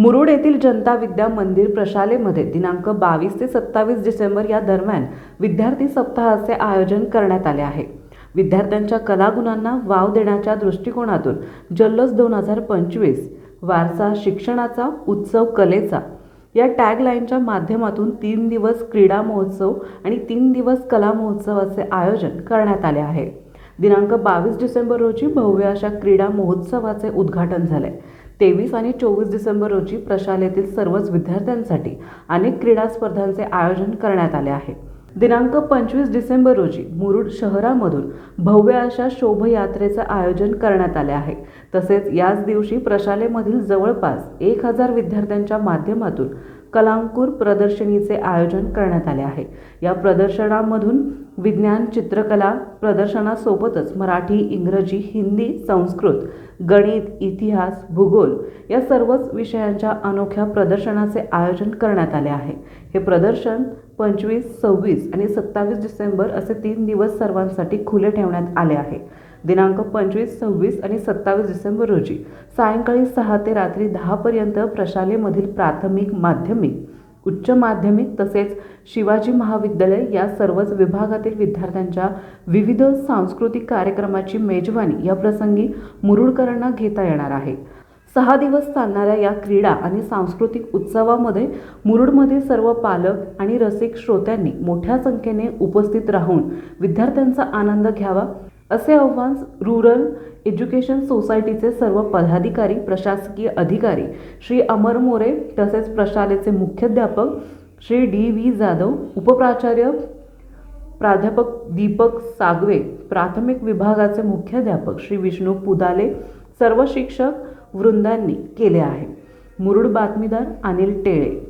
मुरुड येथील जनता विद्या मंदिर प्रशालेमध्ये दिनांक बावीस ते सत्तावीस डिसेंबर या दरम्यान विद्यार्थी सप्ताहाचे आयोजन करण्यात आले आहे. विद्यार्थ्यांच्या कलागुणांना वाव देण्याच्या दृष्टिकोनातून जल्लोष दोन हजार पंचवीस वारसा शिक्षणाचा उत्सव कलेचा या टॅगलाईनच्या माध्यमातून तीन दिवस क्रीडा महोत्सव आणि तीन दिवस कला महोत्सवाचे आयोजन करण्यात आले आहे. दिनांक बावीस डिसेंबर रोजी भव्य अशा क्रीडा महोत्सवाचे उद्घाटन झाले. तेवीस आणि चोवीस डिसेंबर रोजी प्रशालेतील सर्वच विद्यार्थ्यांसाठी अनेक क्रीडा स्पर्धांचे आयोजन करण्यात आले आहे. दिनांक पंचवीस डिसेंबर रोजी मुरुड शहरामधून भव्य अशा शोभयात्रेचं आयोजन करण्यात आले आहे. तसेच याच दिवशी प्रशालेमधील जवळपास एक हजार विद्यार्थ्यांच्या माध्यमातून कलांकुर प्रदर्शनीचे आयोजन करण्यात आले आहे. या प्रदर्शनामधून विज्ञान चित्रकला प्रदर्शनासोबतच मराठी इंग्रजी हिंदी संस्कृत गणित इतिहास भूगोल या सर्वच विषयांच्या अनोख्या प्रदर्शनाचे आयोजन करण्यात आले आहे. हे प्रदर्शन पंचवीस सव्वीस आणि सत्तावीस डिसेंबर असे तीन दिवस सर्वांसाठी खुले ठेवण्यात आले आहे. दिनांक पंचवीस सव्वीस आणि सत्तावीस डिसेंबर रोजी सायंकाळी सहा ते रात्री दहापर्यंत प्रशालेमधील प्राथमिक माध्यमिक उच्च माध्यमिक तसेच शिवाजी महाविद्यालय या सर्वच विभागातील विद्यार्थ्यांच्या विविध सांस्कृतिक कार्यक्रमाची मेजवानी या प्रसंगी मुरुडकरांना घेता येणार आहे. सहा दिवस चालणाऱ्या या क्रीडा आणि सांस्कृतिक उत्सवामध्ये मुरुडमधील सर्व पालक आणि रसिक श्रोत्यांनी मोठ्या संख्येने उपस्थित राहून विद्यार्थ्यांचा आनंद घ्यावा असे आव्हान रुरल एज्युकेशन सोसायटीचे सर्व पदाधिकारी प्रशासकीय अधिकारी श्री अमर मोरे तसेच प्रशालेचे मुख्याध्यापक श्री डी व्ही जाधव उपप्राचार्य प्राध्यापक दीपक सागवे प्राथमिक विभागाचे मुख्याध्यापक श्री विष्णू पुदाले सर्व शिक्षक वृंदांनी केले आहे. मुरुड बातमीदार अनिल टेळे.